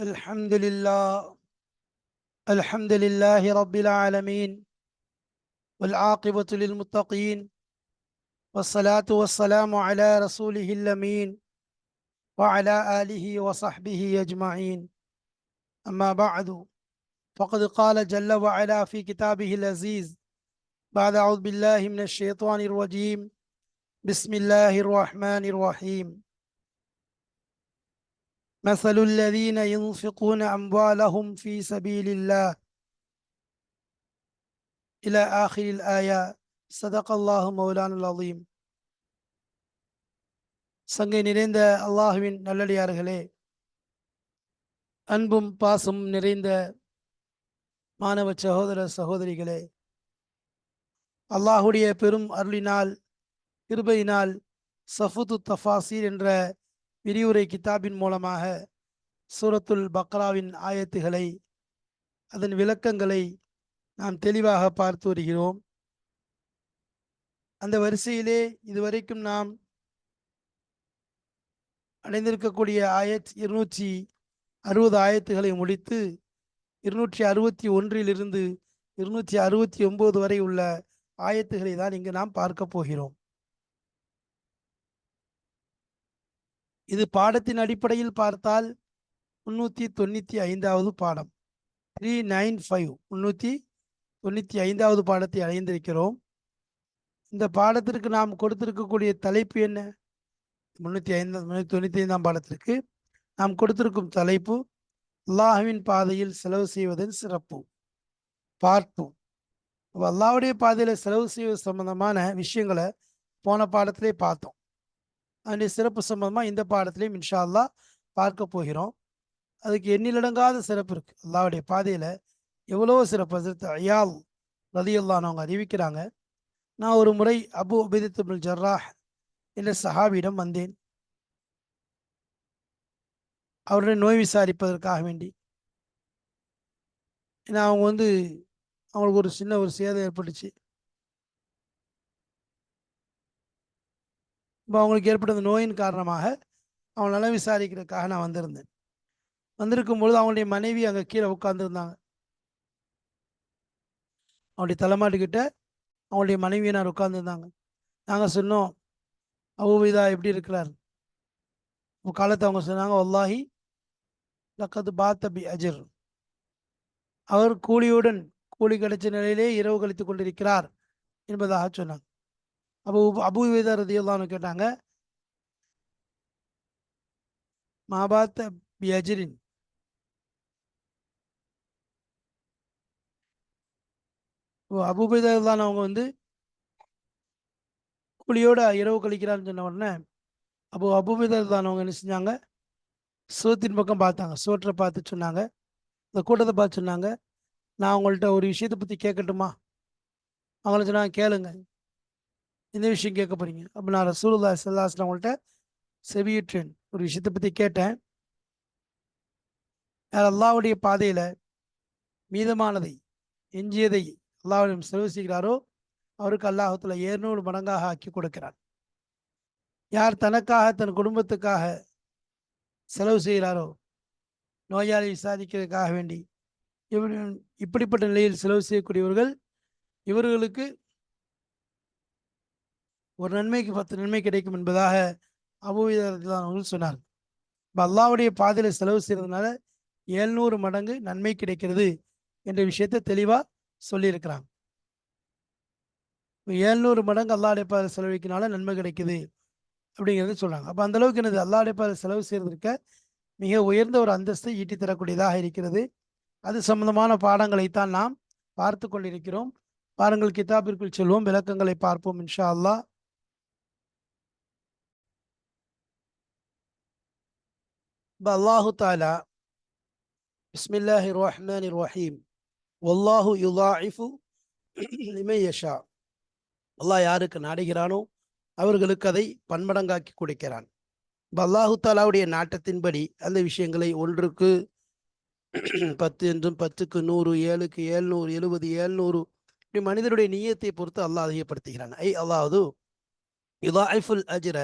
الحمد لله الحمد لله رب العالمين والعاقبة للمتقين والصلاة والسلام على رسوله الأمين وعلى آله وصحبه أجمعين. أما بعد فقد قال جل وعلا في كتابه العزيز بعد أعوذ بالله من الشيطان الرجيم بسم الله الرحمن الرحيم. مثل الذين ينفقون أموالهم في سبيل الله إلى آخر الآية صدق الله مولانا العظيم சங்கை நிறைந்த அல்லாஹுவின் நல்லடியார்களே அன்பும் பாசம் நிறைந்த மாணவ சகோதர சகோதரிகளே அல்லாஹுடைய பெரும் அருளினால் கிருபையினால் சஃபுத்து தஃபாசீர் என்ற விரிவுரை கிதாபின் மூலமாக சூரத்துல் பக்ராவின் ஆயத்துகளை அதன் விளக்கங்களை நாம் தெளிவாக பார்த்து வருகிறோம். அந்த வரிசையிலே இதுவரைக்கும் நாம் அடைந்திருக்கக்கூடிய ஆயத் இருநூற்றி அறுபது ஆயத்துகளை முடித்து இருநூற்றி அறுபத்தி ஒன்றிலிருந்து இருநூற்றி அறுபத்தி ஒன்பது வரை உள்ள ஆயத்துகளை தான் இங்கு நாம் பார்க்க போகிறோம். இது பாடத்தின் அடிப்படையில் பார்த்தால் முன்னூற்றி தொண்ணூற்றி ஐந்தாவது பாடம். த்ரீ நைன் ஃபைவ் முன்னூற்றி தொண்ணூற்றி ஐந்தாவது பாடத்தை அடைந்திருக்கிறோம். இந்த பாடத்திற்கு நாம் கொடுத்திருக்கக்கூடிய தலைப்பு என்ன? முன்னூற்றி ஐந்து முன்னூற்றி தொண்ணூற்றி ஐந்தாம் பாடத்திற்கு நாம் கொடுத்திருக்கும் தலைப்பு அல்லாஹுவின் பாதையில் செலவு செய்வதன் சிறப்பு. பார்ட் டூ அல்லாவுடைய பாதையில் செலவு செய்வது சம்பந்தமான விஷயங்களை போன பாடத்திலே பார்த்தோம். அதனுடைய சிறப்பு சம்பந்தமாக இந்த பாடத்திலையும் இன்ஷா அல்லா பார்க்க போகிறோம். அதுக்கு எண்ணிலடங்காத சிறப்பு இருக்குது அல்லாவுடைய பாதையில் எவ்வளோ சிறப்பு. அதிர்த்து அயால் ரதியுல்லான்னு அவங்க அறிவிக்கிறாங்க. நான் ஒரு முறை அபு அபிதித்துல் ஜர்ராஹ் என்ற சஹாபியிடம் வந்தேன். அவருடைய நோய் விசாரிப்பதற்காக வேண்டி. ஏன்னா அவங்க வந்து அவங்களுக்கு ஒரு சின்ன ஒரு சேதம் ஏற்பட்டுச்சு. இப்போ அவங்களுக்கு ஏற்பட்ட நோயின் காரணமாக அவன் நலம் விசாரிக்கிறதுக்காக நான் வந்திருந்தேன். வந்திருக்கும் பொழுது அவங்களுடைய மனைவி அங்கே கீழே உட்காந்துருந்தாங்க அவங்களுடைய தலைமாட்டுக்கிட்ட அவங்களுடைய மனைவியினார் உட்காந்துருந்தாங்க நாங்கள் சொன்னோம் அவுவிதா எப்படி இருக்கிறார்? காலத்தை அவங்க சொன்னாங்க ஒல்லாஹி லக்கத்து பாத்தபி அஜிர். அவர் கூலியுடன் கூலி கிடைச்ச நிலையிலே இரவு கழித்து கொண்டிருக்கிறார் என்பதாக சொன்னாங்க. அப்போ அபு வேதா ரதியுல்லான்னு கேட்டாங்க மாபாத்த பியஜரின் அபுபேதான் அவங்க வந்து கூலியோட இரவு கழிக்கிறான்னு சொன்ன உடனே அப்போ அபுபேதான் அவங்க என்ன செஞ்சாங்க சோத்தின் பக்கம் பார்த்தாங்க சோற்றை பார்த்து சொன்னாங்க இந்த கூட்டத்தை பார்த்து சொன்னாங்க நான் அவங்கள்ட்ட ஒரு விஷயத்தை பற்றி கேட்கட்டுமா? அவங்கள சொன்னாங்க கேளுங்க. இந்த விஷயம் கேட்க போறீங்க. அப்போ நான் ரசூல்லா சல்லாஸ்லாம் அவங்கள்ட்ட செவியுற்றேன். ஒரு விஷயத்தை பற்றி கேட்டேன். யார் அல்லாவுடைய பாதையில் மீதமானதை எஞ்சியதை அல்லாவிடம் செலவு செய்கிறாரோ அவருக்கு அல்லாஹத்தில் ஏழ்நூறு மடங்காக ஆக்கி கொடுக்கிறார் யார் தனக்காக தன் குடும்பத்துக்காக செலவு செய்கிறாரோ நோயாளி விசாரிக்கிறதுக்காக வேண்டி இவர் இப்படிப்பட்ட நிலையில் செலவு செய்யக்கூடியவர்கள் இவர்களுக்கு ஒரு நன்மைக்கு பத்து நன்மை கிடைக்கும் என்பதாக அபுவிதர்கள் சொன்னார் இப்போ அல்லாவுடைய பாதையில் செலவு செய்கிறதுனால எழுநூறு மடங்கு நன்மை கிடைக்கிறது என்ற விஷயத்தை தெளிவாக சொல்லியிருக்கிறாங்க. ஏழ்நூறு மடங்கு அல்லாவுடைய பாதையில் செலவழிக்கனால நன்மை கிடைக்குது அப்படிங்கிறது சொல்கிறாங்க அப்போ அந்த அளவுக்கு என்னது? அல்லாவுடைய பாதையில் செலவு செய்வதற்கு மிக உயர்ந்த ஒரு அந்தஸ்தை ஈட்டி தரக்கூடியதாக இருக்கிறது. அது சம்பந்தமான பாடங்களைத்தான் நாம் பார்த்து கொண்டிருக்கிறோம். பாருங்கள் கிதாபிற்குள் செல்வோம். விளக்கங்களை பார்ப்போம் இன்ஷா அல்லாஹ். அல்லா அல்லாஹு தாலா பிஸ்மில்லாஹி ரஹ்மான் ரஹீம் வல்லாஹு யுலாஇஃபு லிமையஷா அல்லாஹ் யாருக்கு நாடுகிறானோ அவர்களுக்கு அதை பன்மடங்காக்கி கொடுக்கிறான். இப்போ அல்லாஹு தாலாவுடைய நாட்டத்தின்படி அந்த விஷயங்களை ஒன்றுக்கு பத்து என்றும் பத்துக்கு நூறு ஏழுக்கு ஏழ்நூறு எழுபது ஏழ்நூறு இப்படி மனிதனுடைய நீயத்தை பொறுத்து அல்லாஹ் அதிகப்படுத்துகிறான். ஐ அல்லாவது யுலாஃபுல் அஜிர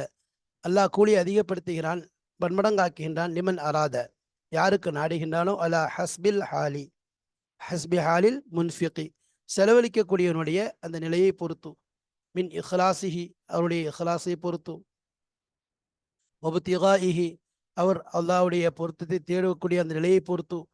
அல்லாஹ் கூலி அதிகப்படுத்துகிறான். பன்மடங்காக்குகின்றான். லிமன் அராத. யாருக்கு நாடுகின்றானோ? அலா ஹஸ்பில் ஹாலி. ஹஸ்பி ஹாலில் முன்ஃபிகி. செலவழிக்கக்கூடியவனுடைய அந்த நிலையை பொறுத்து. மின் இஹ்லாசிஹி அவருடைய இஹ்லாஸை பொறுத்து. ஒபுத்திகாஇஹி அவர் அல்லாவுடைய பொருத்தத்தை தேடக்கூடிய அந்த நிலையை பொறுத்து.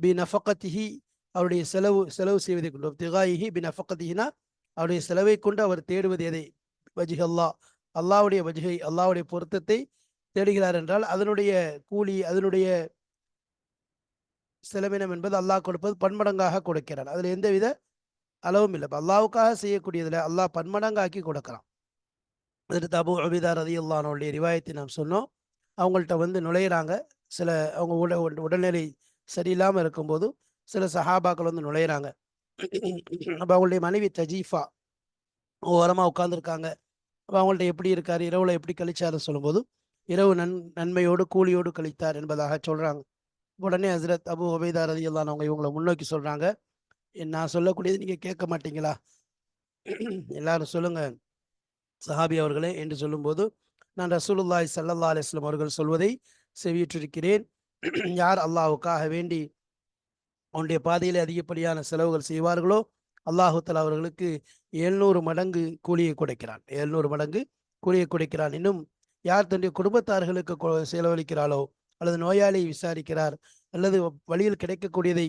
பி நஃபக்கத்திஹி அவருடைய செலவு செலவு செய்வதை கொண்டு. ஒப்திகாயிஹி பி நஃபக்கத்திஹினா அவருடைய செலவை கொண்டு அவர் தேடுவது எதை? வஜிஹல்லா. அல்லாவுடைய வஜிகை அல்லாவுடைய பொருத்தத்தை தேடுகிறார் என்றால் அதனுடைய கூலி அதனுடைய செலவினம் என்பது அல்லாஹ் கொடுப்பது பன்மடங்காக கொடுக்கிறான். அதில் எந்தவித அளவும் இல்லை. அல்லாவுக்காக செய்யக்கூடியதில் அல்லாஹ் பன்மடங்காக்கி கொடுக்கிறான். அதற்கு அபு அபிதார் ரதி அல்லானுடைய ரிவாயத்தை நாம் சொன்னோம். அவங்கள்ட்ட வந்து நுழையிறாங்க. சில அவங்க உட உடல்நிலை சரியில்லாமல் இருக்கும்போது சில சஹாபாக்கள் வந்து நுழையிறாங்க. அப்போ அவங்களுடைய மனைவி தஜீஃபா ஓரமாக உட்காந்துருக்காங்க அப்போ அவங்கள்ட்ட எப்படி இருக்கார்? இரவுல எப்படி கழிச்சாருன்னு சொல்லும்போது இரவு நன் நன்மையோடு கூலியோடு கழித்தார் என்பதாக சொல்கிறாங்க உடனே ஹசரத் அபு ஒபைதா ரதி அல்லான் அவங்க இவங்களை முன்னோக்கி சொல்கிறாங்க நான் சொல்லக்கூடியது நீங்கள் கேட்க மாட்டீங்களா? எல்லாரும் சொல்லுங்கள் சஹாபி அவர்களே என்று சொல்லும்போது நான் ரசூலுல்லாய் சல்லா அலிஸ்லாம் அவர்கள் சொல்வதை செவியிட்டிருக்கிறேன் யார் அல்லாஹுக்காக வேண்டி அவனுடைய பாதையில் அதிகப்படியான செலவுகள் செய்வார்களோ அல்லாஹுத்தல் அவர்களுக்கு எழுநூறு மடங்கு கூலியை கொடுக்கிறான். எழுநூறு மடங்கு கூலியை கொடுக்கிறான். இன்னும் யார் தன்னுடைய குடும்பத்தார்களுக்கு செலவழிக்கிறாளோ அல்லது நோயாளியை விசாரிக்கிறார் அல்லது வழியில் கிடைக்கக்கூடியதை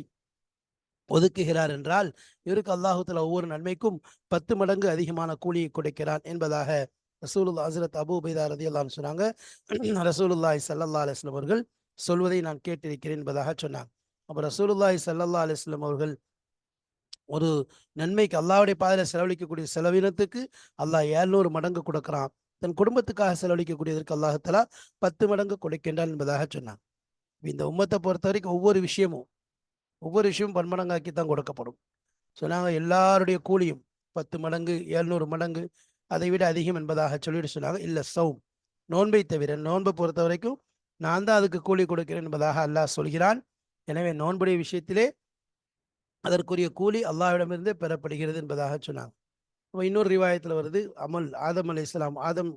ஒதுக்குகிறார் என்றால் இவருக்கு அல்லாஹுத்துல ஒவ்வொரு நன்மைக்கும் பத்து மடங்கு அதிகமான கூலியை கொடுக்கிறான் என்பதாக ரசூலுல்லா ஹசரத் அபு உபைதா ரதி சொன்னாங்க. ரசூலுல்லாய் சல்லல்லா அலிஸ்லம் அவர்கள் சொல்வதை நான் கேட்டிருக்கிறேன் என்பதாக சொன்னாங்க. அப்போ ரசூலுல்லாய் சல்லல்லா அலிஸ்லம் அவர்கள் ஒரு நன்மைக்கு அல்லாவுடைய பாதையில் செலவழிக்கக்கூடிய செலவினத்துக்கு அல்லாஹ் ஏழ்நூறு மடங்கு கொடுக்குறான். தன் குடும்பத்துக்காக செலவழிக்கக்கூடியதற்கு அல்லாஹத்தலா பத்து மடங்கு கொடுக்கின்றான் என்பதாக சொன்னாங்க இந்த உம்மத்தை பொறுத்த வரைக்கும் ஒவ்வொரு விஷயமும் ஒவ்வொரு விஷயமும் பன்மடங்காக்கி தான் கொடுக்கப்படும் சொன்னாங்க எல்லாருடைய கூலியும் பத்து மடங்கு ஏழ்நூறு மடங்கு அதை விட அதிகம் என்பதாக சொல்லிட்டு சொன்னாங்க. இல்லை சவும் நோன்பை தவிர நோன்பை பொறுத்த வரைக்கும் நான் தான் அதுக்கு கூலி கொடுக்கிறேன் என்பதாக அல்லாஹ் சொல்கிறான். எனவே நோன்புடைய விஷயத்திலே அதற்குரிய கூலி அல்லாவிடமிருந்தே பெறப்படுகிறது என்பதாக சொன்னாங்க. இப்போ இன்னொரு ரிவாயத்தில் வருது அமல் ஆதம் அலி இஸ்லாம் ஆதம்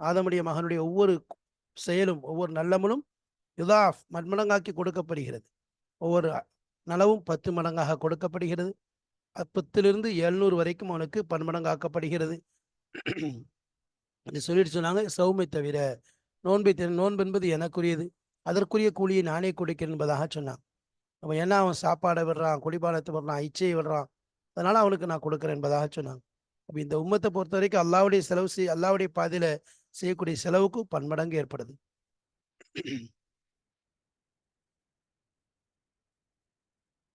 ஆதமுடைய மகனுடைய ஒவ்வொரு செயலும் ஒவ்வொரு நல்லமலும் யுதாஃப் மண்மடங்காக்கி கொடுக்கப்படுகிறது. ஒவ்வொரு நலவும் பத்து மடங்காக கொடுக்கப்படுகிறது. பத்திலிருந்து எழுநூறு வரைக்கும் அவனுக்கு பன்மடங்காக்கப்படுகிறது. என்று சொல்லிட்டு சொன்னாங்க சௌமை தவிர நோன்பை தவிர நோன்பு என்பது எனக்குரியது. அதற்குரிய கூலியை நானே கொடுக்கிறேன் என்பதாக சொன்னான். அவன் என்ன அவன் சாப்பாடை விடுறான் குடிபானத்தை விடுறான் இச்சையை விடுறான் அதனால் அவனுக்கு நான் கொடுக்குறேன் என்பதாக சொன்னாங்க. அப்போ இந்த உம்மத்தை பொறுத்த வரைக்கும் அல்லாவுடைய செலவு செய் அல்லாவுடைய பாதையில் செய்யக்கூடிய செலவுக்கு பன்மடங்கு ஏற்படுது.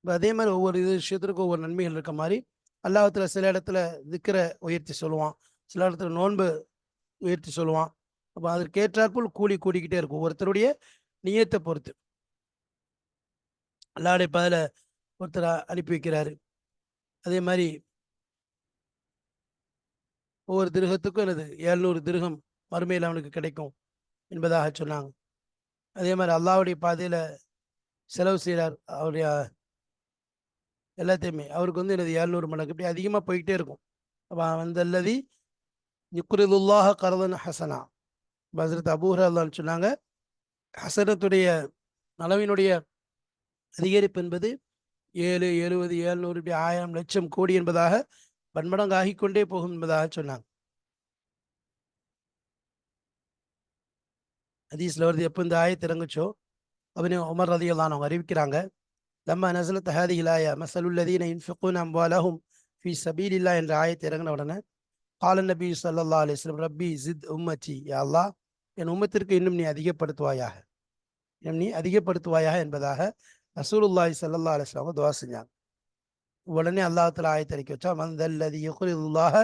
அதே மாதிரி ஒவ்வொரு இது விஷயத்திற்கும் ஒவ்வொரு நன்மைகள் இருக்க மாதிரி அல்லாஹத்தில் சில இடத்துல திக்கிற உயர்த்தி சொல்லுவான். சில இடத்துல நோன்பு உயர்த்தி சொல்லுவான். அப்போ அதற்கேற்றாற்போல் கூலி கூடிக்கிட்டே இருக்கும். ஒவ்வொருத்தருடைய நியத்தை பொறுத்து. அல்லாவுடைய பதில ஒருத்தர் அனுப்பி வைக்கிறாரு. அதே மாதிரி ஒவ்வொரு திருகத்துக்கும் எனது ஏழ்நூறு திருகம் மறுமையில் அவனுக்கு கிடைக்கும் என்பதாக சொன்னாங்க. அதே மாதிரி அல்லாவுடைய பாதையில் செலவு செய்கிறார் அவருடைய எல்லாத்தையுமே. அவருக்கு வந்து எனது ஏழ்நூறு மடங்கு. இப்படி அதிகமாக போய்கிட்டே இருக்கும். அப்போ வந்தல்லதி யுக்ரிதுல்லாஹ கரதன் ஹசனா. பசரத் அபூஹர் அல்லான்னு சொன்னாங்க ஹசனத்துடைய நலவினுடைய அதிகரிப்பு என்பது ஏழு எழுபது ஏழ்நூறு இப்படி ஆயிரம் லட்சம் கோடி என்பதாக பன்மடங்கு ஆகிக்கொண்டே போகும் என்பதாக சொன்னாங்க. ஹதீஸ்ல வருது எப்போ இந்த ஆயத்தை இறங்குச்சோ? அப்படின்னு உமர் ரதியெல்லாம் அவங்க அறிவிக்கிறாங்க லம்மா தஹாதி ஹாதிஹிலாயா மசலுல்லதீன இன்ஃபிகூன் அம்பாலஹும் ஃபி சபீலில்லா என்ற ஆயத்தை இறங்கின உடனே கால நபி சல்லா அலிஸ்லம் ரப்பி ஜித் உம்மச்சி யா அல்லா என் உம்மத்திற்கு இன்னும் நீ அதிகப்படுத்துவாயாக இன்னும் நீ அதிகப்படுத்துவாயாக என்பதாக ரசூலுல்லாஹி சல்லா அலிஸ்லாம் துவா செஞ்சாங்க. உடனே அல்லாஹத்தில் ஆயத்தறிக்க வச்சா மந்தல்லதி யுக்ரிதுல்லாஹ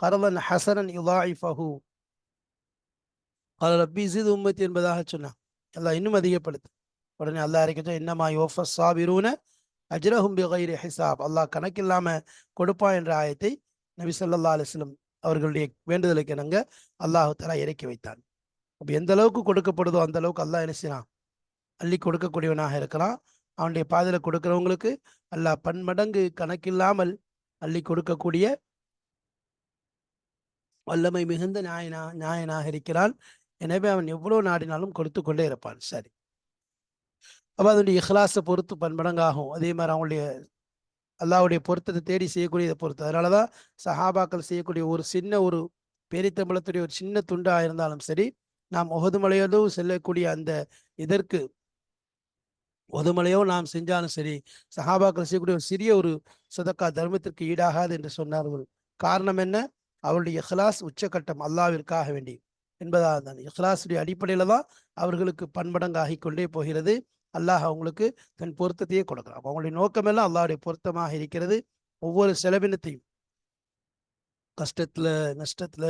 கரதன் ஹசனன் யுலாயிஃபஹு கால ரப்பி சிது உம்மத்தி என்பதாக சொன்னான். அல்லாஹ் இன்னும் அதிகப்படுத்து. உடனே அல்லாஹ் அறிக்கச்சா என்னமா யோஃபஸ் சாபிரூன அஜ்ரஹும் பிகைரி ஹிசாப் அல்லாஹ் கணக்கில்லாம கொடுப்பான் என்ற ஆயத்தை நபி சொல்லா அலிஸ்லம் அவர்களுடைய வேண்டுதலுக்கு இணங்க அல்லாஹு தலா இறக்கி வைத்தான். அப்போ எந்த அளவுக்கு கொடுக்கப்படுதோ அந்த அளவுக்கு அல்லாஹ் என்ன செய்யறான்? அள்ளி கொடுக்கக்கூடியவனாக இருக்கிறான் அவனுடைய பாதையில் கொடுக்கிறவங்களுக்கு அல்லாஹ் பன்மடங்கு கணக்கில்லாமல் அள்ளி கொடுக்கக்கூடிய வல்லமை மிகுந்த நியாயனா நியாயனாக இருக்கிறான். எனவே அவன் எவ்வளோ நாடினாலும் கொடுத்து கொண்டே இருப்பான். சரி. அப்போ அதனுடைய இஹ்லாஸை பொறுத்து பன்மடங்காகும். அதே மாதிரி அவங்களுடைய அல்லாவுடைய பொருத்தத்தை தேடி செய்யக்கூடியதை பொறுத்து. அதனால தான் சஹாபாக்கள் செய்யக்கூடிய ஒரு சின்ன ஒரு பேரித்தம்பளத்துடைய ஒரு சின்ன துண்டாக இருந்தாலும் சரி நாம் ஒகதுமலையோடு செல்லக்கூடிய அந்த இதற்கு ஒதுமலையோ நாம் செஞ்சாலும் சரி சஹாபாக்கள் செய்யக்கூடிய ஒரு சிறிய ஒரு சதக்கா தர்மத்திற்கு ஈடாகாது என்று சொன்னார்கள் காரணம் என்ன? அவருடைய இஹ்லாஸ் உச்சக்கட்டம் அல்லாவிற்காக வேண்டி என்பதாக தான். இஹ்லாஸுடைய அடிப்படையில் தான் அவர்களுக்கு பன்மடங்காகி கொண்டே போகிறது. அல்லாஹ் அவங்களுக்கு தன் பொருத்தத்தையே கொடுக்குறான். அவங்களுடைய நோக்கமெல்லாம் அல்லாஹுடைய பொருத்தமாக இருக்கிறது. ஒவ்வொரு செலவினத்தையும் கஷ்டத்துல நஷ்டத்துல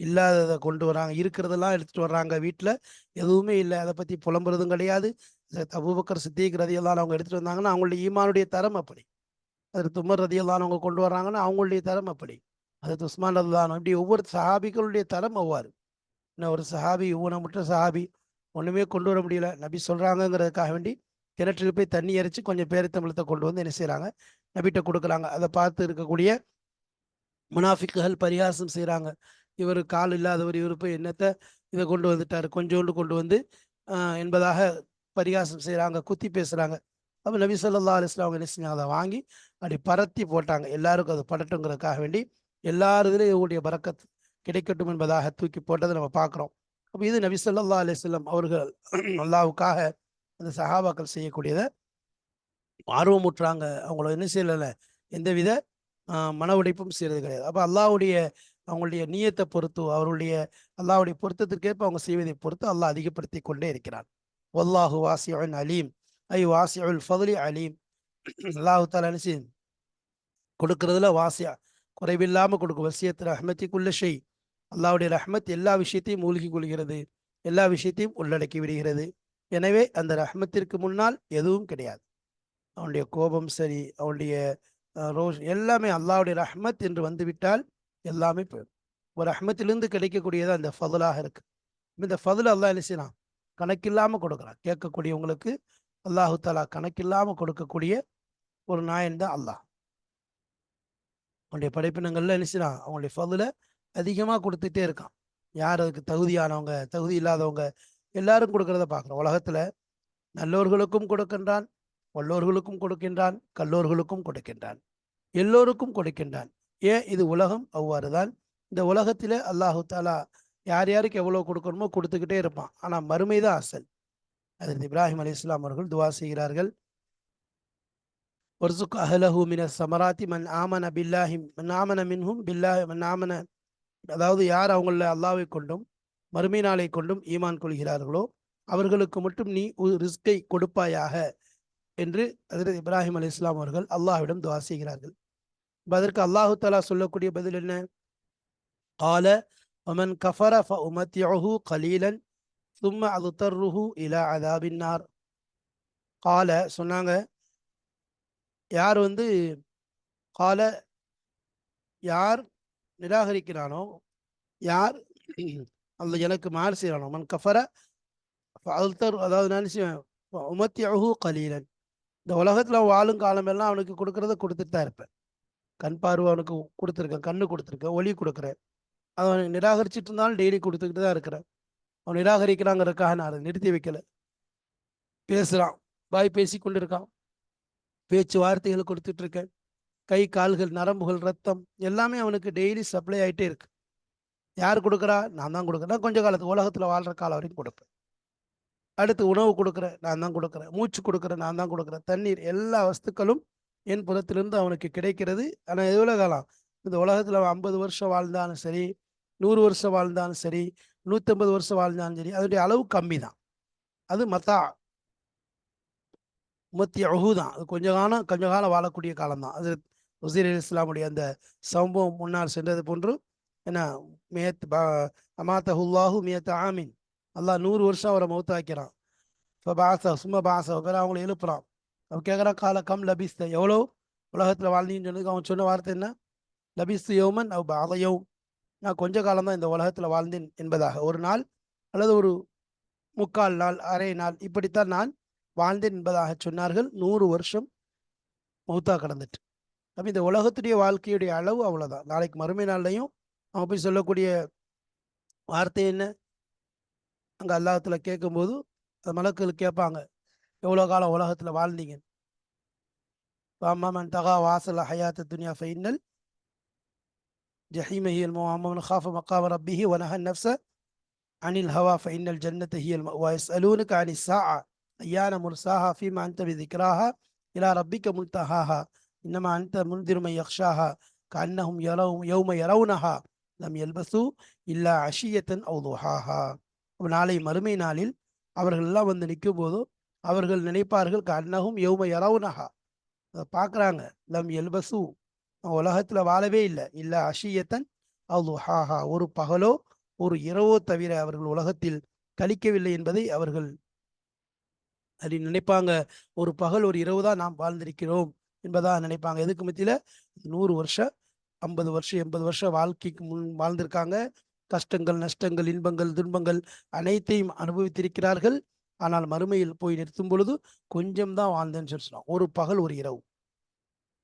இல்லாததை கொண்டு வராங்க இருக்கிறதெல்லாம் எடுத்துட்டு வர்றாங்க வீட்டில் எதுவுமே இல்லை. அதை பத்தி புலம்புறதும் கிடையாது. அபூபக்கர் சித்திக் ரதியெல்லாம் அவங்க எடுத்துட்டு வந்தாங்கன்னா அவங்களுடைய ஈமானுடைய தரம் அப்படி. அது துமர் ரதியெல்லாம் அவங்க கொண்டு வர்றாங்கன்னா அவங்களுடைய தரம் அப்படி. அது உஸ்மான் ரதான் இப்படி ஒவ்வொரு சஹாபிகளுடைய தரம் அவ்வாறு. இன்னும் ஒரு சஹாபி ஊனமுற்ற சஹாபி ஒன்றுமே கொண்டு வர முடியல. நபி சொல்கிறாங்கங்கிறதுக்காக வேண்டி கிணற்றில் போய் தண்ணி இறைச்சி கொஞ்சம் பேரித்தமிழத்தை கொண்டு வந்து என்ன செய்கிறாங்க நபிட்ட கொடுக்குறாங்க. அதை பார்த்து இருக்கக்கூடிய முனாஃபிக்குகள் பரிகாசம் செய்கிறாங்க இவர் கால் இல்லாதவர் இவர் போய் என்னத்தை இதை கொண்டு வந்துட்டார்? கொஞ்சோண்டு கொண்டு வந்து என்பதாக பரிகாசம் செய்கிறாங்க குத்தி பேசுகிறாங்க அப்போ நபி சொல்லா அலிஸ்லாம் அவங்க என்ன செஞ்சாங்க? அதை வாங்கி அப்படி பரத்தி போட்டாங்க. எல்லாருக்கும் அது படட்டுங்கிறதுக்காக வேண்டி எல்லார் இதுலேயும் இவங்களுடைய பறக்கத் கிடைக்கட்டும் என்பதாக தூக்கி போட்டதை நம்ம பார்க்குறோம். அப்போ இது நபி சொல்லா அலிஸ்லாம் அவர்கள் அல்லாவுக்காக அந்த சஹாபாக்கள் செய்யக்கூடியதை ஆர்வமுற்றாங்க. அவங்கள என்ன செய்யலை எந்தவித மன உடைப்பும் செய்கிறது கிடையாது. அப்போ அல்லாவுடைய அவங்களுடைய நீயத்தை பொறுத்து அவருடைய அல்லாவுடைய பொருத்தத்திற்கேற்ப அவங்க செய்வதை பொறுத்து அல்லாஹ் அதிகப்படுத்தி கொண்டே இருக்கிறான். வல்லாஹு வாசியன் அலீம் ஐ வாசியுல் ஃபதுலி அலீம் அல்லாஹு தாலா கொடுக்கறதுல வாசியா குறைவில்லாமல் கொடுக்கும். வசியத்தில் ரஹமத்திக்குள்ள ஷெய் அல்லாவுடைய ரஹமத் எல்லா விஷயத்தையும் மூழ்கி கொள்கிறது. எல்லா விஷயத்தையும் உள்ளடக்கி விடுகிறது. எனவே அந்த ரஹமத்திற்கு முன்னால் எதுவும் கிடையாது. அவனுடைய கோபம் சரி அவனுடைய ரோஷ் எல்லாமே அல்லாவுடைய ரஹ்மத் என்று வந்துவிட்டால் எல்லாமே போயிடும். ஒரு ரஹ்மத்திலிருந்து கிடைக்கக்கூடியது அந்த ஃபதுலாக இருக்கு. இந்த ஃபதுல அல்லா என்ன செய்யலாம் கணக்கில்லாமல் கொடுக்குறான் கேட்கக்கூடியவங்களுக்கு அல்லாஹு தாலா கணக்கில்லாமல் கொடுக்கக்கூடிய ஒரு நாயன் தான் அல்லாஹ். அவனுடைய படைப்பினங்கள்ல என்ன அவங்களுடைய ஃபதுல அதிகமாக கொடுத்துட்டே இருக்கான். யார் அதுக்கு தகுதியானவங்க தகுதி இல்லாதவங்க எல்லாரும் கொடுக்கறத பார்க்குறோம். உலகத்துல நல்லோர்களுக்கும் கொடுக்கின்றான் வல்லோர்களுக்கும் கொடுக்கின்றான் கல்லோர்களுக்கும் கொடுக்கின்றான் எல்லோருக்கும் கொடுக்கின்றான். ஏன்? இது உலகம் அவ்வாறு தான் இந்த உலகத்திலே அல்லாஹு தாலா யார் யாருக்கு எவ்வளோ கொடுக்கணுமோ கொடுத்துக்கிட்டே இருப்பான். ஆனால் மறுமை தான் அசல். அதற்கு இப்ராஹிம் அலி இஸ்லாம் அவர்கள் துவா செய்கிறார்கள். ஒர்சுக் அஹலஹு மின சமராத்தி மன் ஆமன பில்லாஹி மன் ஆமன மின்ஹும் பில்லாஹி மன் ஆமன அதாவது யார் அவங்கள அல்லாவை கொண்டும் மறுமை நாளை கொண்டும் ஈமான் கொள்கிறார்களோ அவர்களுக்கு மட்டும் நீ ரிஸ்கை கொடுப்பாயாக என்று அதில் இப்ராஹிம் அலி இஸ்லாம் அவர்கள் அல்லாஹ்விடம் துவா செய்கிறார்கள். அதற்கு அல்லாஹு தாலா சொல்லக்கூடிய பதில் என்ன? கால ஒமன் கஃபர ஃப உமத்தியஹு கலீலன் சும்ம அதுத்தர்ருஹு இலா அதாபின்னார் கால சொன்னாங்க. யார் வந்து கால யார் நிராகரிக்கிறானோ யார் அந்த எனக்கு மாறு செய்கிறானோ மன் கஃபர அல்தர் அதாவது நினைச்சு உமத்தியஹு கலீலன் இந்த உலகத்தில் வாழும் காலமெல்லாம் அவனுக்கு கொடுக்கறத கொடுத்துட்டு தான் இருப்பேன். கண் பார்வை அவனுக்கு கொடுத்துருக்கேன். கண்ணு கொடுத்துருக்கேன். ஒளி கொடுக்குறேன். அவன் நிராகரிச்சுட்டு இருந்தாலும் டெய்லி கொடுத்துக்கிட்டு தான் இருக்கிறேன். அவன் நிராகரிக்கிறாங்கிறதுக்காக நான் அதை நிறுத்தி வைக்கல. பேசுகிறான் வாய் பேசி கொண்டு இருக்கான் பேச்சு வார்த்தைகள் கொடுத்துட்டு இருக்கேன் கை கால்கள் நரம்புகள் ரத்தம் எல்லாமே அவனுக்கு டெய்லி சப்ளை ஆகிட்டே இருக்கு. யார் கொடுக்குறா? நான் தான் கொடுக்குறேன். கொஞ்ச காலத்து உலகத்தில் வாழ்கிற காலம் வரைக்கும் கொடுப்பேன். அடுத்து உணவு கொடுக்குறேன் நான் தான் கொடுக்குறேன். மூச்சு கொடுக்குறேன் நான் தான் கொடுக்குறேன். தண்ணீர் எல்லா வஸ்துக்களும் என் புறத்திலிருந்து அவனுக்கு கிடைக்கிறது. ஆனால் எவ்வளோ காலம் இந்த உலகத்தில் அவன் ஐம்பது வருஷம் வாழ்ந்தாலும் சரி நூறு வருஷம் வாழ்ந்தாலும் சரி நூற்றம்பது வருஷம் வாழ்ந்தாலும் சரி அதனுடைய அளவு கம்மி தான் அது மத்தா. முத்தி அஹு தான் அது கொஞ்ச காலம் கொஞ்ச காலம் வாழக்கூடிய காலம் தான் அது உசீர் அலி இஸ்லாமுடைய அந்த சம்பவம் முன்னால் சென்றது போன்று என்ன மேத் அமாத்தஹுல்லாஹு மேத்த ஆமீன். அல்லாஹ் நூறு வருஷம் அவரை மௌத்தாக்கிறான். இப்போ பாச சும்மா பாச பேர் அவங்கள எழுப்புறான். அவன் கேட்குறான் கால கம் லபிஸ்த. எவ்வளோ உலகத்தில் வாழ்ந்தீங்கன்னு சொன்னதுக்கு அவன் சொன்ன வார்த்தை என்ன? லபிஸ்து யோமன் அவ் பாதையோ நான் கொஞ்ச காலம்தான் இந்த உலகத்தில் வாழ்ந்தேன் என்பதாக. ஒரு நாள் அல்லது ஒரு முக்கால் நாள் அரை நாள் இப்படித்தான் நான் வாழ்ந்தேன் என்பதாக சொன்னார்கள். நூறு வருஷம் மௌத்தா கடந்துட்டு. அப்போ இந்த உலகத்துடைய வாழ்க்கையுடைய அளவு அவ்வளோதான் நாளைக்கு மறுமை நாள்லையும் அவன் போய் சொல்லக்கூடிய வார்த்தை என்ன? அங்கே அல்லாஹத்தில் கேட்கும்போது அது மலக்குகள் கேட்பாங்க எவ்வளோ காலம் உலகத்தில் வாழ்ந்தீங்க? வாமன் தகா வாசல ஹயாத்த துனியா ஃபைனல் ஜஹீம ஹியல் முஹம்மன் ஹாஃப மக்காம ரப்பிஹி வனஹன் நப்ச அனில் ஹவா ஃபைனல் ஜன்னத் ஹியல் வயஸ் அலூனுக்கு அனி சா ஐயான முர்சாஹா ஃபீமா அந்த விதிக்ராஹா இலா ரப்பிக்க முன்தஹாஹா இன்னமா அந்த முன்திருமை யக்ஷாஹா கண்ணஹும் யலவும் யௌம யரவுனஹா லம் எல்பசு இல்லா அஷியத்தன் அவுதுஹாஹா நாளை மறுமை நாளில் அவர்கள் எல்லாம் வந்து நிற்கும் போதோ அவர்கள் நினைப்பார்கள் கண்ணகும் யௌம யரவுனஹா பார்க்குறாங்க. லம் எல்பசு உலகத்துல வாழவே இல்லை. இல்ல அஷியத்தன் அவுஹாஹா ஒரு பகலோ ஒரு இரவோ தவிர அவர்கள் உலகத்தில் கழிக்கவில்லை என்பதை அவர்கள் அப்படி நினைப்பாங்க. ஒரு பகல் ஒரு இரவு தான் நாம் வாழ்ந்திருக்கிறோம் என்பதா நினைப்பாங்க. எதுக்கு மத்தியில? நூறு வருஷம் ஐம்பது வருஷம் எண்பது வருஷம் வாழ்க்கைக்கு முன் வாழ்ந்திருக்காங்க. கஷ்டங்கள் நஷ்டங்கள் இன்பங்கள் துன்பங்கள் அனைத்தையும் அனுபவித்திருக்கிறார்கள். ஆனால் மறுமையில் போய் நிறுத்தும் பொழுது கொஞ்சம் தான் வாழ்ந்தேன்னு சொல்லி ஒரு பகல் ஒரு இரவு.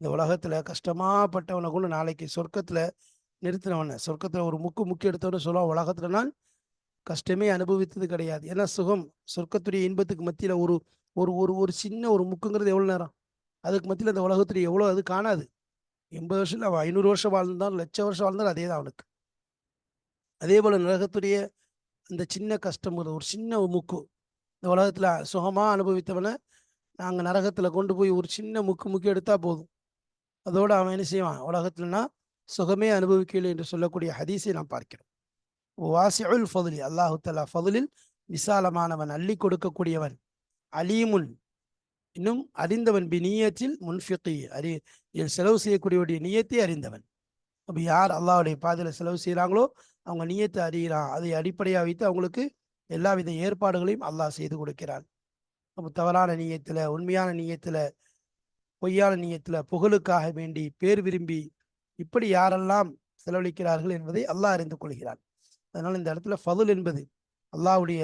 இந்த உலகத்துல கஷ்டமாப்பட்டவனை கூட நாளைக்கு சொர்க்கத்துல நிறுத்தினவன சொர்க்கத்துல ஒரு முக்கு முக்கிய எடுத்தவனு சொல்லுவான் உலகத்துல நான் கஷ்டமே அனுபவித்தது கிடையாது. ஏன்னா சுகம் சொர்க்கத்துடைய இன்பத்துக்கு மத்தியில ஒரு ஒரு ஒரு ஒரு சின்ன ஒரு முக்குங்கிறது எவ்வளவு நேரம்? அதுக்கு மத்தியில அந்த உலகத்துடைய எவ்வளவு அது காணாது. எண்பது வருஷம் இல்லை அவன் ஐநூறு வருஷம் வாழ்ந்தாலும் லட்சம் வருஷம் வாழ்ந்தாலும் அதே தான் அவனுக்கு. அதே போல நரகத்துடைய அந்த சின்ன கஷ்டங்கிறது ஒரு சின்ன முக்கு. இந்த உலகத்துல சுகமா அனுபவித்தவனை நாங்க நரகத்துல கொண்டு போய் ஒரு சின்ன முக்கு முக்கு எடுத்தா போதும். அதோடு அவன் என்ன செய்வான்? உலகத்துலனா சுகமே அனுபவிக்கலை என்று சொல்லக்கூடிய ஹதீஸை நாம் பார்க்கிறோம். வாசிஉல் ஃபதுலி அல்லாஹு தலா ஃபதுலில் விசாலமானவன் அள்ளி கொடுக்கக்கூடியவன் அலீமுன் இன்னும் அறிந்தவன் பி நீயத்தில் முன்ஃபிகி அறி செலவு செய்யக்கூடியவருடைய நீயத்தை அறிந்தவன். அப்போ யார் அல்லாவுடைய பாதையில் செலவு செய்கிறாங்களோ அவங்க நீயத்தை அறிகிறான். அதை அடிப்படையாக வைத்து அவங்களுக்கு எல்லாவித ஏற்பாடுகளையும் அல்லாஹ் செய்து கொடுக்கிறான். அப்போ தவறான நீயத்தில் உண்மையான நீயத்தில் பொய்யான நீயத்தில் புகழுக்காக வேண்டி பேர் விரும்பி இப்படி யாரெல்லாம் செலவழிக்கிறார்கள் என்பதை அல்லாஹ் அறிந்து கொள்கிறான். அதனால் இந்த இடத்துல ஃபதுல் என்பது அல்லாவுடைய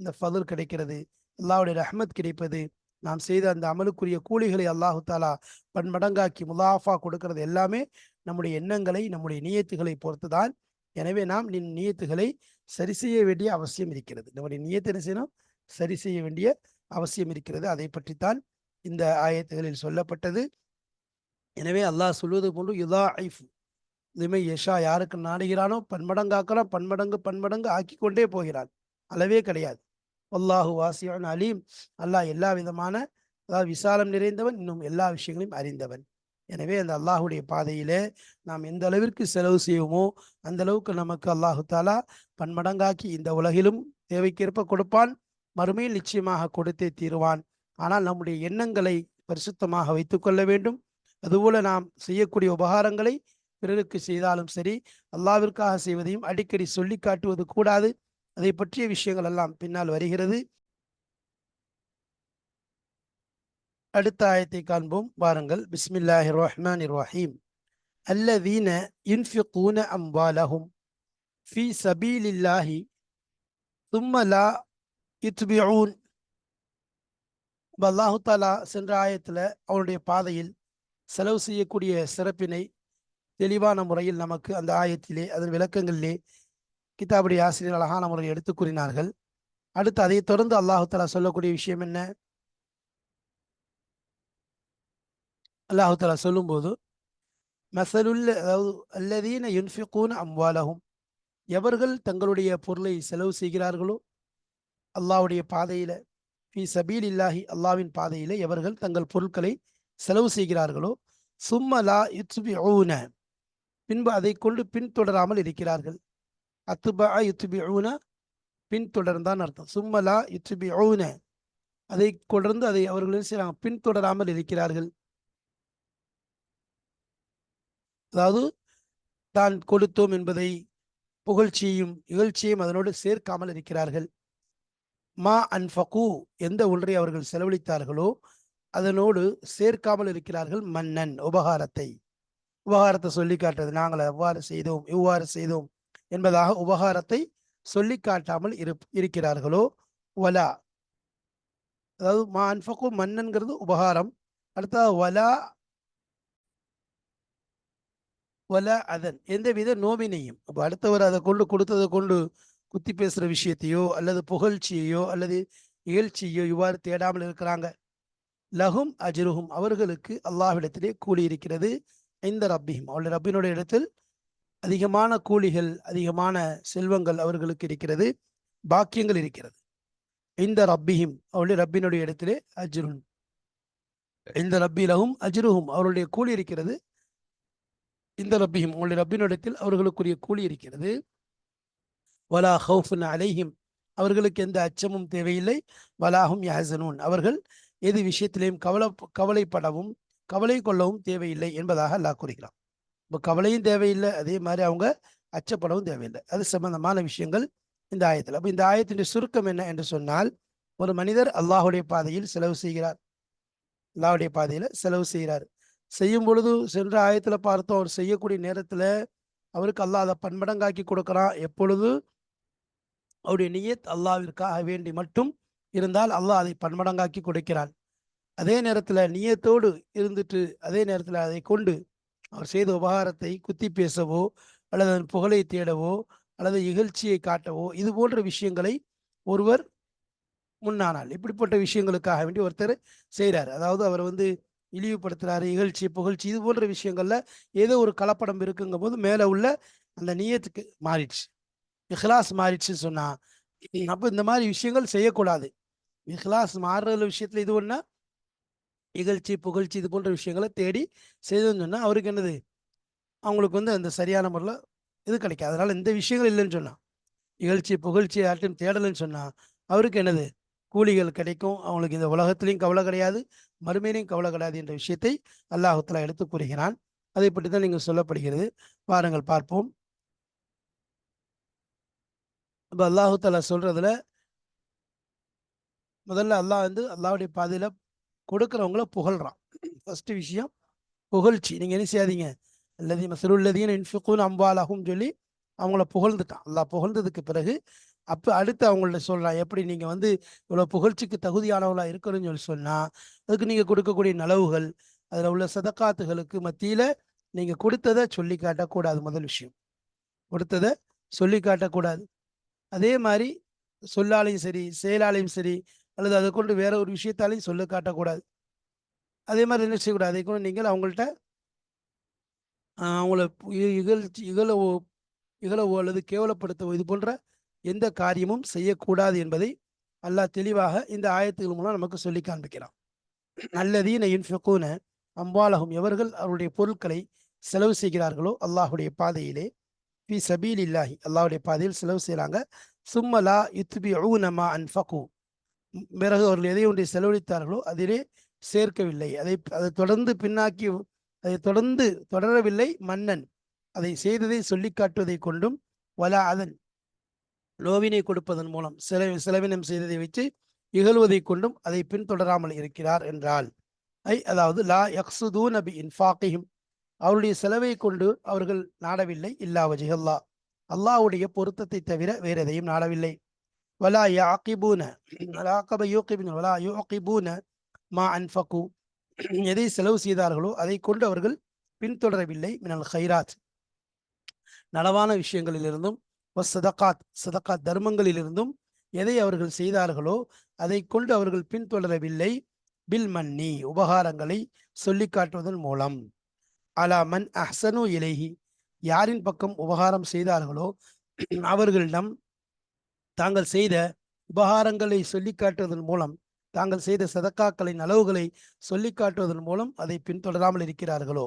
இந்த ஃபதுல் கிடைக்கிறது அல்லாவுடைய ரஹ்மத் கிடைப்பது நாம் செய்த அந்த அமலுக்குரிய கூலிகளை அல்லாஹு தாலா பன்மடங்காக்கி முலாஃபா கொடுக்கிறது எல்லாமே நம்முடைய எண்ணங்களை நம்முடைய நியத்துகளை பொறுத்துதான். எனவே நாம் நின் நியத்துகளை சரி செய்ய வேண்டிய அவசியம் இருக்கிறது. நம்முடைய நியத்தை என்ன செய்யணும்? சரி செய்ய வேண்டிய அவசியம் இருக்கிறது. அதை பற்றித்தான் இந்த ஆயத்துகளில் சொல்லப்பட்டது. எனவே அல்லாஹ் சொல்வது போன்று யுதா ஐஃப் இதுமே யஷா யாருக்கு நாடுகிறானோ பன்மடங்காக்கலாம் பன்மடங்கு பன்மடங்கு ஆக்கி கொண்டே போகிறான். அளவே கிடையாது. அல்லாஹு வாசியான் அலீம். அல்லாஹ் எல்லா விதமான அதாவது விசாலம் நிறைந்தவன் இன்னும் எல்லா விஷயங்களையும் அறிந்தவன். எனவே அந்த அல்லாஹுடைய பாதையிலே நாம் எந்த அளவிற்கு செலவு செய்வோமோ அந்த அளவுக்கு நமக்கு அல்லாஹு தாலா பன்மடங்காக்கி இந்த உலகிலும் தேவைக்கேற்ப கொடுப்பான். மறுமையில் நிச்சயமாக கொடுத்தே தீருவான். ஆனால் நம்முடைய எண்ணங்களை பரிசுத்தமாக வைத்துக்கொள்ள வேண்டும். அதுபோல நாம் செய்யக்கூடிய உபகாரங்களை பிறருக்கு செய்தாலும் சரி அல்லாவிற்காக செய்வதையும் அடிக்கடி சொல்லி காட்டுவது கூடாது. அதை பற்றிய விஷயங்கள் எல்லாம் பின்னால் வருகிறது. அடுத்த ஆயத்தை காண்போம். வாருங்கள். பிஸ்மில்லாஹி ரஹ்மான் ரஹீம் அல்லதீன இன்ஃபிகூன அம்பாலஹும் ஃபி சபீலில்லாஹி தும்மலா இத்பியூன் இப்போ அல்லாஹு தாலா சென்ற ஆயத்தில் அவனுடைய பாதையில் செலவு செய்யக்கூடிய சிறப்பினை தெளிவான முறையில் நமக்கு அந்த ஆயத்திலே அதன் விளக்கங்களிலே கிதாபுடைய ஆசிரியர் அழகான முறையில் எடுத்து கூறினார்கள். அடுத்து அதை தொடர்ந்து அல்லாஹு தாலா சொல்லக்கூடிய விஷயம் என்ன? அல்லாஹு தாலா சொல்லும்போது மசலுல்ல அதாவது அல்லதீன யுன்ஃபிகூன் அம்வாலகும் எவர்கள் தங்களுடைய பொருளை செலவு செய்கிறார்களோ அல்லாவுடைய பாதையில் ஃபி சபீல் இல்லாஹி அல்லாவின் பாதையிலே எவர்கள் தங்கள் பொருட்களை செலவு செய்கிறார்களோ சும்மலா யுத்பிஊன பின்பு அதை கொண்டு பின்தொடராமல் இருக்கிறார்கள். அத்துபா யுத்பிஊன பின்தொடர்ந்தான் அர்த்தம். சும்மலா யுத்பிஊன அதை தொடர்ந்து அதை அவர்கள் செய்கிறாங்க பின்தொடராமல் இருக்கிறார்கள். அதாவது தான் கொடுத்தோம் என்பதை புகழ்ச்சியும் இகழ்ச்சியும் அதனோடு சேர்க்காமல் இருக்கிறார்கள். மா அன்ஃபகு எந்த ஒன்றை அவர்கள் செலவழித்தார்களோ அதனோடு சேர்க்காமல் இருக்கிறார்கள் மன்னன் உபகாரத்தை. உபகாரத்தை சொல்லி காட்டுறது. நாங்கள் அவ்வாறு செய்தோம் இவ்வாறு செய்தோம் என்பதாக உபகாரத்தை சொல்லி காட்டாமல் இரு இருக்கிறார்களோ வலா. அதாவது மா அன்ஃபகு மன்னன்கிறது உபகாரம். அடுத்தது வலா வல அதன் எந்தவித நோவினையும். அப்போ அடுத்தவர் அதை கொண்டு கொடுத்ததை கொண்டு குத்தி பேசுகிற விஷயத்தையோ அல்லது புகழ்ச்சியையோ அல்லது இகழ்ச்சியோ இவ்வாறு தேடாமல் இருக்கிறாங்க. லஹும் அஜ்ருஹும். அவர்களுக்கு அல்லாஹ்விடத்திலே கூலி இருக்கிறது இந்த ரப்பிஹிம். அவளுடைய ரப்பினுடைய இடத்தில் அதிகமான கூலிகள் அதிகமான செல்வங்கள் அவர்களுக்கு இருக்கிறது. பாக்கியங்கள் இருக்கிறது. இந்த ரப்பிஹிம். அவளுடைய ரப்பினுடைய இடத்திலே அஜ்ருன் இந்த ரப்பி லகும் அஜ்ருஹும். அவருடைய கூலி இருக்கிறது. இந்த ரப்பிஹிம். அவருடைய ரப்பினிடத்தில் அவர்களுக்குரிய கூலி இருக்கிறது. வலா ஹவுஃபுன் அலைஹிம். அவர்களுக்கு எந்த அச்சமும் தேவையில்லை. வலாஹும் யஹசனூன். அவர்கள் எது விஷயத்திலையும் கவலை கவலைப்படவும் கவலை கொள்ளவும் தேவையில்லை என்பதாக அல்லாஹ் கூறுகிறான். இப்போ கவலையும் தேவையில்லை அதே மாதிரி அவங்க அச்சப்படவும் தேவையில்லை. அது சம்பந்தமான விஷயங்கள் இந்த ஆயத்தில். அப்போ இந்த ஆயத்தின் சுருக்கம் என்ன என்று சொன்னால் ஒரு மனிதர் அல்லாஹுடைய பாதையில் செலவு செய்கிறார். அல்லாஹுடைய பாதையில் செலவு செய்கிறார். செய்யும் பொழுது சென்ற ஆயத்தில் பார்த்தோம் அவர் செய்யக்கூடிய நேரத்தில் அவருக்கு அல்லாஹ் அதை பன்மடங்காக்கி கொடுக்குறான். எப்பொழுது? அவருடைய நியத் அல்லாவிற்காக வேண்டி மட்டும் இருந்தால் அல்லாஹ் அதை பன்மடங்காக்கி கொடுக்கிறான். அதே நேரத்தில் நியத்தோடு இருந்துட்டு அதே நேரத்தில் அதை கொண்டு அவர் செய்த உபகாரத்தை குத்தி பேசவோ அல்லது அதன் புகழை தேடவோ அல்லது இகழ்ச்சியை காட்டவோ இது போன்ற விஷயங்களை ஒருவர் முன்னானால் இப்படிப்பட்ட விஷயங்களுக்காக வேண்டி ஒருத்தர் செய்கிறார் அதாவது அவர் வந்து இழிவுபடுத்துகிறாரு இகழ்ச்சி புகழ்ச்சி இது போன்ற விஷயங்களில் ஏதோ ஒரு கலப்படம் இருக்குங்கும் போது மேலே உள்ள அந்த நியத்துக்கு மாறிடுச்சு. இஹ்லாஸ் மாறிடுச்சுன்னு சொன்னா அப்போ இந்த மாதிரி விஷயங்கள் செய்யக்கூடாது. இஹ்லாஸ் மாறுற விஷயத்துல இது ஒன்றா இகழ்ச்சி புகழ்ச்சி இது போன்ற விஷயங்களை தேடி செய்தோன்னு சொன்னால் அவருக்கு என்னது? அவங்களுக்கு வந்து அந்த சரியான முறையில் இது கிடைக்காது. அதனால் இந்த விஷயங்கள் இல்லைன்னு சொன்னால் இகழ்ச்சி புகழ்ச்சி யார்ட்டையும் தேடலைன்னு சொன்னால் அவருக்கு என்னது? கூலிகள் கிடைக்கும். அவங்களுக்கு இந்த உலகத்திலையும் கவலை கிடையாது மறுமையிலையும் கவலை கிடையாது என்ற விஷயத்தை அல்லாஹுத்தலா எடுத்து கூறுகிறான். அதை பற்றி தான் நீங்கள் சொல்லப்படுகிறது. வாருங்கள் பார்ப்போம். இப்போ அல்லாஹுத்தலா சொல்றதுல முதல்ல அல்லாஹ் வந்து அல்லாஹுடைய பாதையில கொடுக்குறவங்கள புகழ்றான். ஃபர்ஸ்ட் விஷயம் புகழ்ச்சி. நீங்க என்ன செய்யாதீங்க. அல்லது மசருல்லதீன் இன்ஃபிகூன் அம்பாலாகும் சொல்லி அவங்கள புகழ்ந்துட்டான். அல்லாஹ் புகழ்ந்ததுக்கு பிறகு அப்போ அடுத்து அவங்கள்ட்ட சொல்றான் எப்படி நீங்க வந்து இவ்வளோ புகழ்ச்சிக்கு தகுதியானவங்களா இருக்கணும்னு சொல்லி சொன்னா அதுக்கு நீங்க கொடுக்கக்கூடிய நலவுகள் அதுல உள்ள சதக்காத்துகளுக்கு மத்தியில நீங்க கொடுத்ததை சொல்லி காட்டக்கூடாது. முதல் விஷயம். கொடுத்ததை சொல்லி காட்டக்கூடாது. அதே மாதிரி சொல்லாலையும் சரி செயலாலையும் சரி அல்லது அதை கொண்டு வேற ஒரு விஷயத்தாலையும் சொல்ல காட்டக்கூடாது. அதே மாதிரி என்ன செய்யக்கூடாது? அதை கொண்டு நீங்கள் அவங்கள்ட்ட அவங்கள இ- இகழ்ச்சி இகழவோ இகழவோ அல்லது கேவலப்படுத்தவோ இது போன்ற எந்த காரியமும் செய்யக்கூடாது என்பதை அல்லாஹ் தெளிவாக இந்த ஆயத்துகள் மூலம் நமக்கு சொல்லி காண்பிக்கிறான். நல்லதீன இன்ஃபிகூன அம்பாலகும் எவர்கள் அவருடைய பொருட்களை செலவு செய்கிறார்களோ அல்லாஹுடைய பாதையிலே பி சபீல் இல்லாஹி அல்லாவுடைய பாதையில் செலவு செய்கிறாங்க சும்மலா யுத்பி ஊனமா அன்ஃபகு பிறகு அவர்கள் எதை ஒன்றை செலவழித்தார்களோ அதிலே சேர்க்கவில்லை. அதை அதை தொடர்ந்து பின்னாக்கி அதை தொடர்ந்து தொடரவில்லை மன்னன். அதை செய்ததை சொல்லி காட்டுவதை கொண்டும் வலா அதன் நோவினை கொடுப்பதன் மூலம் செலவு செலவினம் செய்ததை வச்சு இகழ்வதை கொண்டும் அதை பின்தொடராமல் இருக்கிறார் என்றால். ஐ அதாவது லா யக்சுதூ நபி இன்ஃபாக்கிஹிம் அவருடைய செலவை கொண்டு அவர்கள் நாடவில்லை. இல்லா வஜிஹல்லா. அல்லாஹ்வுடைய பொருத்தத்தை தவிர வேற எதையும் நாடவில்லை. வலா யாக்கிபூன லாக்கப யூக்கிபின் வலா யூக்கிபூன மா அன்ஃபகு. எதை செலவு செய்தார்களோ அதை கொண்டு அவர்கள் பின்தொடரவில்லை. மினல் ஹைராத் நலவான விஷயங்களிலிருந்தும் சதகாத். சதகாத் தர்மங்களிலிருந்தும் எதை அவர்கள் செய்தார்களோ அதை கொண்டு அவர்கள் பின்தொடரவில்லை. பில் மன்னி. உபகாரங்களை சொல்லி காட்டுவதன் மூலம். அலா மன் அஹ்சனு இலைஹி. யாரின் பக்கம் உபகாரம் செய்தார்களோ அவர்களிடம் தாங்கள் செய்த உபகாரங்களை சொல்லி காட்டுவதன் மூலம் தாங்கள் செய்த சதக்காக்களின் அளவுகளை சொல்லி காட்டுவதன் மூலம் அதை பின்தொடராமல் இருக்கிறார்களோ.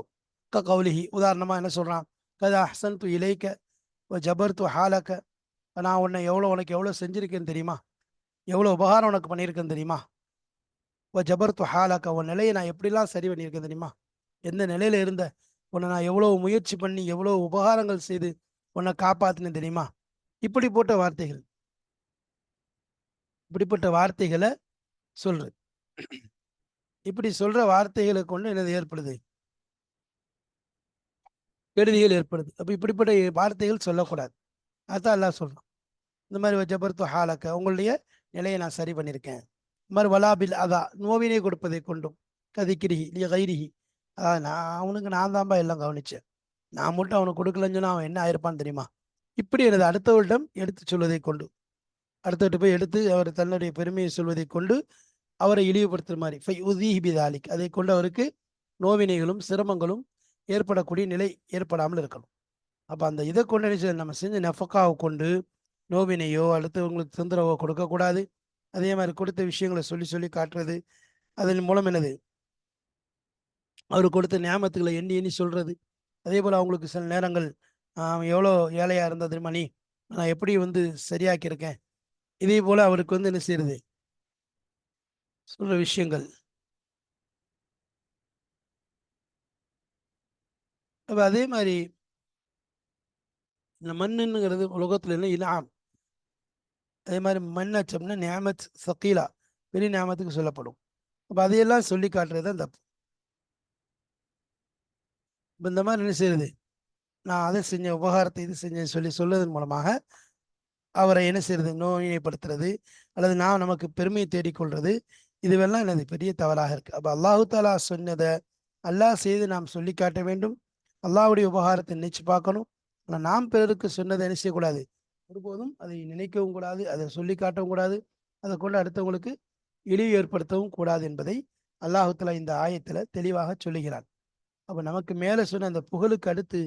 க கௌலிஹி உதாரணமா என்ன சொல்றான்? கதா அஹ்சன் து இலைக்க ஜபர் து ஹாலக்க. நான் உன்னை எவ்வளோ உனக்கு எவ்வளோ செஞ்சுருக்கேன்னு தெரியுமா? எவ்வளோ உபகாரம் உனக்கு பண்ணியிருக்கேன்னு தெரியுமா? ஓ ஜபர் து ஹாலக்க. உன் நிலையை நான் எப்படிலாம் சரி பண்ணியிருக்கேன் தெரியுமா? எந்த நிலையில இருந்த? உன்னை நான் எவ்வளோ முயற்சி பண்ணி எவ்வளோ உபகாரங்கள் செய்து உன்னை காப்பாத்தினேன் தெரியுமா? இப்படி போட்ட வார்த்தைகள். இப்படிப்பட்ட வார்த்தைகளை சொல்றது இப்படி சொல்ற வார்த்தைகளை கொண்டு என்னது ஏற்படுது? கெடுதிகள் ஏற்படுது. அப்போ இப்படிப்பட்ட வார்த்தைகள் சொல்லக்கூடாது. அதான் எல்லாம் சொல்கிறோம் இந்த மாதிரி ஜபர்த்து ஹாலக்க உங்களுடைய நிலையை நான் சரி பண்ணியிருக்கேன். இந்த மாதிரி வலாபில் அதா நோவினை கொடுப்பதை கொண்டும் கதிக்கிரிகி கைரிகி அதாவது நான் அவனுக்கு நான் தான்பா எல்லாம் கவனிச்சேன். நான் மட்டும் அவனுக்கு கொடுக்கலன்னு சொன்னா அவன் என்ன ஆயிருப்பான்னு தெரியுமா? இப்படி எனது அடுத்தவரிடம் எடுத்து சொல்வதை கொண்டு அடுத்தவர்கிட்ட போய் எடுத்து அவர் தன்னுடைய பெருமையை சொல்வதை கொண்டு அவரை இழிவுபடுத்துற மாதிரி ஃபை உதீஹி அதை கொண்டு அவருக்கு நோவினைகளும் சிரமங்களும் ஏற்படக்கூடிய நிலை ஏற்படாமல் இருக்கணும். அப்போ அந்த இதை கொண்டு நினைச்சு நம்ம செஞ்ச நெஃபக்காவை கொண்டு நோவினையோ அடுத்தவங்களுக்கு தொந்தரவோ கொடுக்கக்கூடாது அதே மாதிரி கொடுத்த விஷயங்களை சொல்லி சொல்லி காட்டுறது அதன் மூலம் என்னது? அவர் கொடுத்த ஞாபகத்துகளை எண்ணி எண்ணி சொல்கிறது அதே போல் அவங்களுக்கு சில நேரங்கள் எவ்வளோ ஏழையாக இருந்தால் தெரியுமா நீ? நான் எப்படி வந்து சரியாக்கியிருக்கேன் இதே போல் அவருக்கு வந்து என்ன செய்யறது சொல்கிற விஷயங்கள். அப்போ அதே மாதிரி இந்த மண்ணுங்கிறது உலகத்தில் இல்லை இனாம் அதே மாதிரி மண் அச்சம்னா நியாமத் சக்கீலா பெரிய நியாமத்துக்கு சொல்லப்படும். அப்போ அதையெல்லாம் சொல்லி காட்டுறது தான் தப்பு. இப்போ இந்த மாதிரி என்ன செய்யுது நான் அதை செஞ்ச உபகாரத்தை இது செஞ்சேன் சொல்லி சொல்வதன் மூலமாக அவரை என்ன செய்யறது நோயினைப்படுத்துறது அல்லது நான் நமக்கு பெருமையை தேடிக்கொள்றது இதுவெல்லாம் எனது பெரிய தவறாக இருக்கு. அப்போ அல்லாஹு தாலா சொன்னதை அல்லாஹ் செய்து நாம் சொல்லி காட்ட வேண்டும். அல்லாஹுடைய உபகாரத்தை நினைச்சு பார்க்கணும். ஆனால் நாம் பிறருக்கு சொன்னதை என்ன செய்யக்கூடாது? ஒருபோதும் அதை நினைக்கவும் கூடாது அதை சொல்லி காட்டவும் கூடாது அதை கொண்டு அடுத்தவங்களுக்கு இழிவு ஏற்படுத்தவும் கூடாது என்பதை அல்லாஹுத்தலா இந்த ஆயத்தில் தெளிவாக சொல்லுகிறான். அப்ப நமக்கு மேலே சொன்ன அந்த புகழுக்கு அடுத்து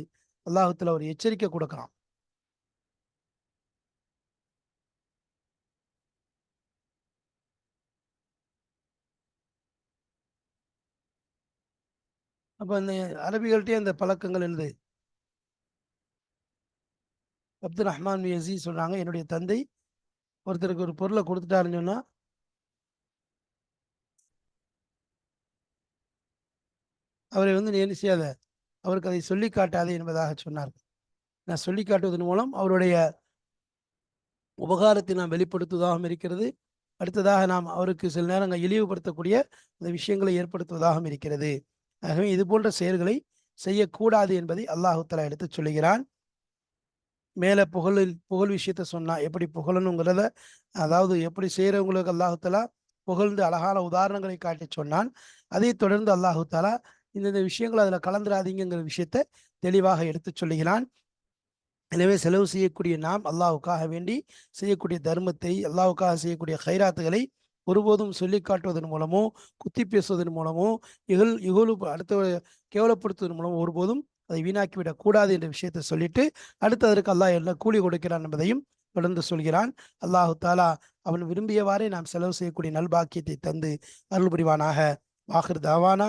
அல்லாஹு ஒரு எச்சரிக்கை கொடுக்குறான் அப்ப அந்த அரபிகள்கிட்டயே அந்த பழக்கங்கள் என்னது அப்துல் ரஹ்மான் மியசி சொல்கிறாங்க சொல்றாங்க என்னுடைய தந்தை ஒருத்தருக்கு ஒரு பொருளை கொடுத்துட்டாருன்னு சொன்னா அவரை வந்து நீ என்ன செய்யாத? அவருக்கு அதை சொல்லி காட்டாது என்பதாக சொன்னார்கள். நான் சொல்லி காட்டுவதன் மூலம் அவருடைய உபகாரத்தை நாம் வெளிப்படுத்துவதாகவும் இருக்கிறது. அடுத்ததாக நாம் அவருக்கு சில நேரங்கள் இழிவுபடுத்தக்கூடிய அந்த விஷயங்களை ஏற்படுத்துவதாகவும் இருக்கிறது. ஆகவே இது போன்ற செயல்களை செய்யக்கூடாது என்பதை அல்லாஹுத்தலா எடுத்து சொல்லுகிறான். மேலே புகழில் புகழ் விஷயத்த சொன்னா எப்படி புகழணுங்கிறத அதாவது எப்படி செய்கிறவங்களுக்கு அல்லாஹுத்தலா புகழ்ந்து அழகான உதாரணங்களை காட்டி சொன்னான். அதை தொடர்ந்து அல்லாஹு இந்தந்த விஷயங்கள் அதில் கலந்துராதீங்கிற விஷயத்தை தெளிவாக எடுத்து சொல்லுகிறான். எனவே செலவு செய்யக்கூடிய நாம் அல்லாவுக்காக வேண்டி செய்யக்கூடிய தர்மத்தை அல்லாவுக்காக செய்யக்கூடிய ஹைராத்துகளை ஒருபோதும் சொல்லி காட்டுவதன் மூலமோ குத்தி பேசுவதன் மூலமோ இகழ் இகழு அடுத்த கேவலப்படுத்துவதன் மூலமோ ஒருபோதும் அதை வீணாக்கிவிடக் கூடாது என்ற விஷயத்தை சொல்லிட்டு அடுத்து அதற்கு அல்லாஹ் என்ன கூலி கொடுக்கிறான் என்பதையும் தொடர்ந்து சொல்கிறான். அல்லாஹு தாலா அவன் விரும்பியவாறே நாம் செலவு செய்யக்கூடிய நல்பாக்கியத்தை தந்து அருள் புரிவானாக. வாஹிர் தாவானா.